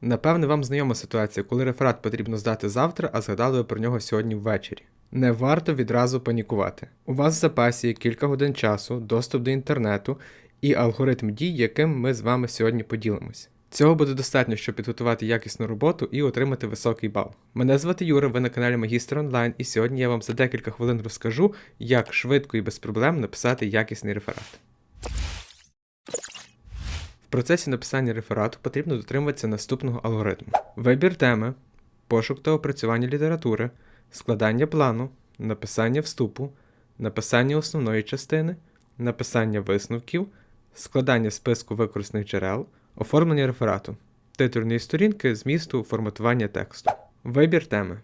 Напевне, вам знайома ситуація, коли реферат потрібно здати завтра, а згадали ви про нього сьогодні ввечері. Не варто відразу панікувати. У вас в запасі є кілька годин часу, доступ до інтернету і алгоритм дій, яким ми з вами сьогодні поділимось. Цього буде достатньо, щоб підготувати якісну роботу і отримати високий бал. Мене звати Юра, ви на каналі Магістр Онлайн, і сьогодні я вам за декілька хвилин розкажу, як швидко і без проблем написати якісний реферат. В процесі написання реферату потрібно дотримуватися наступного алгоритму: вибір теми, пошук та опрацювання літератури, складання плану, написання вступу, написання основної частини, написання висновків, складання списку використаних джерел, оформлення реферату, титульної сторінки, змісту, форматування тексту. Вибір теми.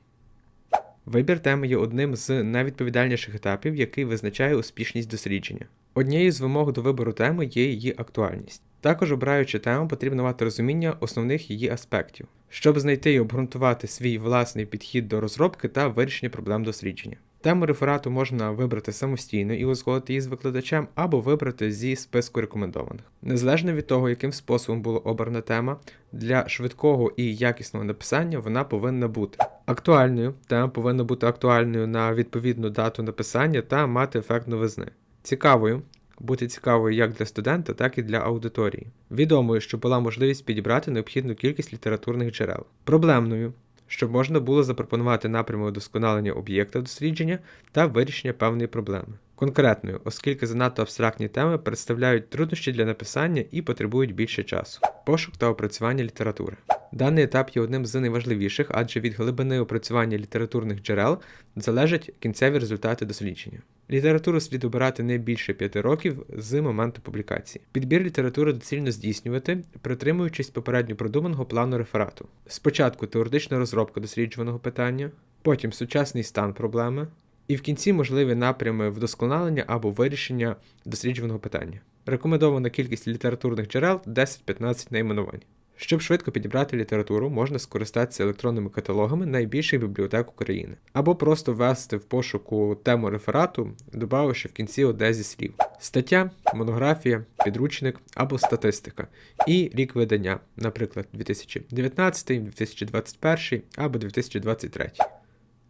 Вибір теми є одним з найвідповідальніших етапів, який визначає успішність дослідження. Однією з вимог до вибору теми є її актуальність. Також, обираючи тему, потрібно мати розуміння основних її аспектів, щоб знайти і обґрунтувати свій власний підхід до розробки та вирішення проблем дослідження. Тему реферату можна вибрати самостійно і узгодити її з викладачем, або вибрати зі списку рекомендованих. Незалежно від того, яким способом була обрана тема, для швидкого і якісного написання вона повинна бути актуальною. Тема повинна бути актуальною на відповідну дату написання та мати ефект новизни. Цікавою. Бути цікавою як для студента, так і для аудиторії. Відомою, щоб була можливість підібрати необхідну кількість літературних джерел. Проблемною, щоб можна було запропонувати напрямок удосконалення об'єкта дослідження та вирішення певної проблеми. Конкретною, оскільки занадто абстрактні теми представляють труднощі для написання і потребують більше часу. Пошук та опрацювання літератури. Даний етап є одним з найважливіших, адже від глибини опрацювання літературних джерел залежать кінцеві результати дослідження. Літературу слід обирати не більше 5 років з моменту публікації. Підбір літератури доцільно здійснювати, притримуючись попередньо продуманого плану реферату. Спочатку теоретична розробка досліджуваного питання, потім сучасний стан проблеми, і в кінці можливі напрями вдосконалення або вирішення досліджуваного питання. Рекомендована кількість літературних джерел 10-15 найменувань. Щоб швидко підібрати літературу, можна скористатися електронними каталогами найбільших бібліотек України, або просто ввести в пошуку тему реферату, додавши в кінці одне зі слів: стаття, монографія, підручник або статистика, і рік видання, наприклад, 2019, 2021 або 2023.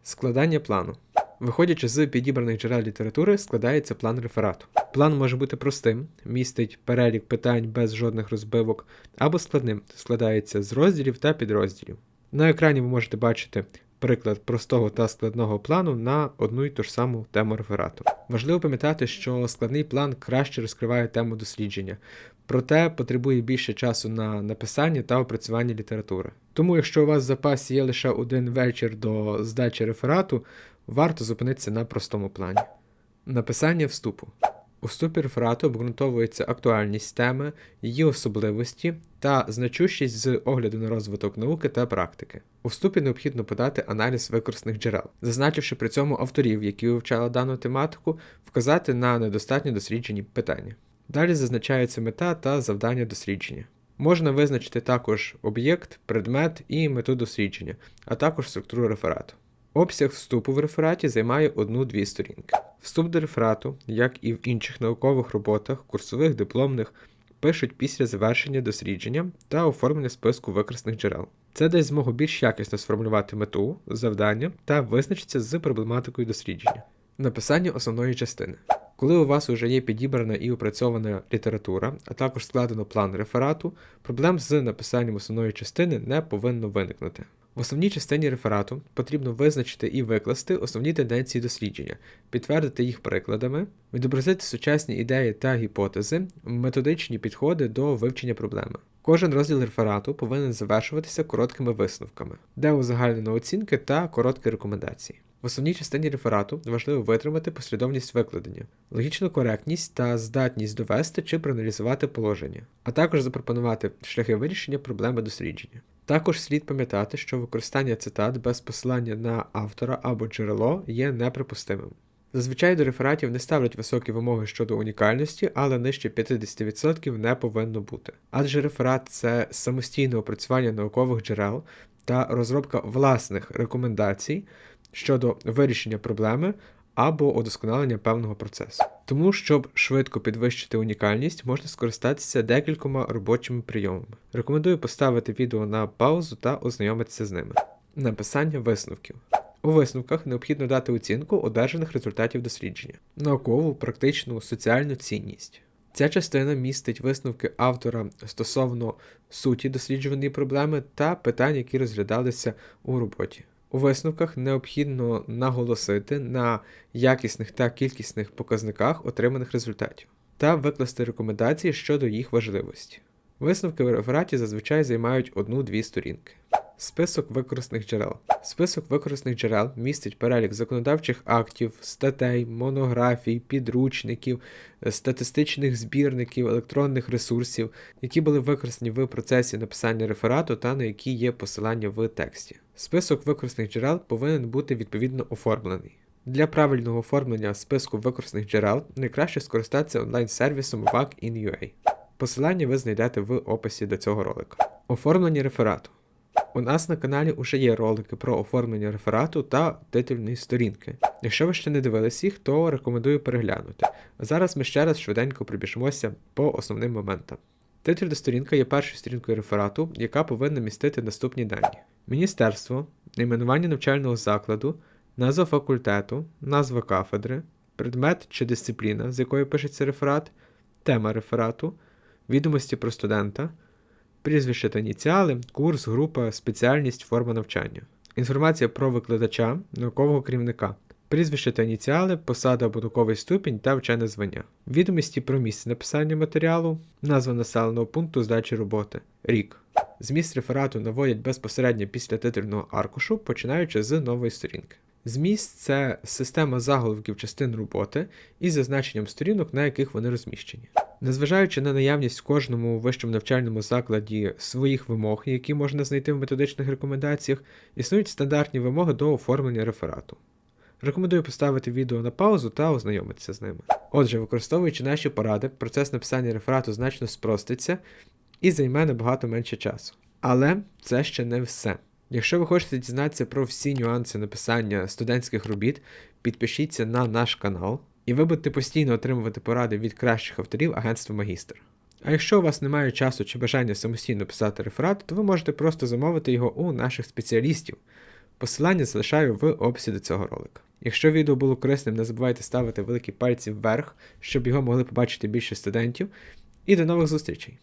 Складання плану. Виходячи з підібраних джерел літератури, складається план реферату. План може бути простим, містить перелік питань без жодних розбивок, або складним, складається з розділів та підрозділів. На екрані ви можете бачити приклад простого та складного плану на одну й ту ж саму тему реферату. Важливо пам'ятати, що складний план краще розкриває тему дослідження, проте потребує більше часу на написання та опрацювання літератури. Тому, якщо у вас в запасі є лише один вечір до здачі реферату, варто зупинитися на простому плані. Написання вступу. У вступі реферату обґрунтовується актуальність теми, її особливості та значущість з огляду на розвиток науки та практики. У вступі необхідно подати аналіз використаних джерел, зазначивши при цьому авторів, які вивчали дану тематику, вказати на недостатньо досліджені питання. Далі зазначається мета та завдання дослідження. Можна визначити також об'єкт, предмет і мету дослідження, а також структуру реферату. Обсяг вступу в рефераті займає одну-дві сторінки. Вступ до реферату, як і в інших наукових роботах, курсових, дипломних, пишуть після завершення дослідження та оформлення списку використаних джерел. Це дасть змогу більш якісно сформулювати мету, завдання та визначитися з проблематикою дослідження. Написання основної частини. Коли у вас вже є підібрана і опрацьована література, а також складено план реферату, проблем з написанням основної частини не повинно виникнути. В основній частині реферату потрібно визначити і викласти основні тенденції дослідження, підтвердити їх прикладами, відобразити сучасні ідеї та гіпотези, методичні підходи до вивчення проблеми. Кожен розділ реферату повинен завершуватися короткими висновками, де узагальнено оцінки та короткі рекомендації. В основній частині реферату важливо витримати послідовність викладення, логічну коректність та здатність довести чи проаналізувати положення, а також запропонувати шляхи вирішення проблеми дослідження. Також слід пам'ятати, що використання цитат без посилання на автора або джерело є неприпустимим. Зазвичай до рефератів не ставлять високі вимоги щодо унікальності, але нижче 50% не повинно бути. Адже реферат це самостійне опрацювання наукових джерел та розробка власних рекомендацій щодо вирішення проблеми, або удосконалення певного процесу. Тому, щоб швидко підвищити унікальність, можна скористатися декількома робочими прийомами. Рекомендую поставити відео на паузу та ознайомитися з ними. Написання висновків. У висновках необхідно дати оцінку одержаних результатів дослідження, наукову, практичну, соціальну цінність. Ця частина містить висновки автора стосовно суті досліджуваної проблеми та питань, які розглядалися у роботі. У висновках необхідно наголосити на якісних та кількісних показниках отриманих результатів та викласти рекомендації щодо їх важливості. Висновки в рефераті зазвичай займають одну-дві сторінки. Список використаних джерел. Список використаних джерел містить перелік законодавчих актів, статей, монографій, підручників, статистичних збірників, електронних ресурсів, які були використані в процесі написання реферату та на які є посилання в тексті. Список використаних джерел повинен бути відповідно оформлений. Для правильного оформлення списку використаних джерел найкраще скористатися онлайн-сервісом WAC.in.ua. Посилання ви знайдете в описі до цього ролика. Оформлення реферату. У нас на каналі вже є ролики про оформлення реферату та титульної сторінки. Якщо ви ще не дивились їх, то рекомендую переглянути. Зараз ми ще раз швиденько пробіжимося по основним моментам. Титульна сторінка є першою сторінкою реферату, яка повинна містити наступні дані: Міністерство, найменування навчального закладу, назва факультету, назва кафедри, предмет чи дисципліна, з якої пишеться реферат, тема реферату, відомості про студента, прізвище та ініціали, курс, група, спеціальність, форма навчання. Інформація про викладача, наукового керівника, прізвище та ініціали, посада або науковий ступінь та вчене звання. Відомості про місце написання матеріалу, назва населеного пункту здачі роботи, рік. Зміст реферату наводять безпосередньо після титульного аркушу, починаючи з нової сторінки. Зміст це система заголовків частин роботи із зазначенням сторінок, на яких вони розміщені. Незважаючи на наявність в кожному вищому навчальному закладі своїх вимог, які можна знайти в методичних рекомендаціях, існують стандартні вимоги до оформлення реферату. Рекомендую поставити відео на паузу та ознайомитися з ними. Отже, використовуючи наші поради, процес написання реферату значно спроститься і займе набагато менше часу. Але це ще не все. Якщо ви хочете дізнатися про всі нюанси написання студентських робіт, підпишіться на наш канал, і ви будете постійно отримувати поради від кращих авторів агентства Магістр. А якщо у вас немає часу чи бажання самостійно писати реферат, то ви можете просто замовити його у наших спеціалістів. Посилання залишаю в описі до цього ролика. Якщо відео було корисним, не забувайте ставити великі пальці вверх, щоб його могли побачити більше студентів. І до нових зустрічей!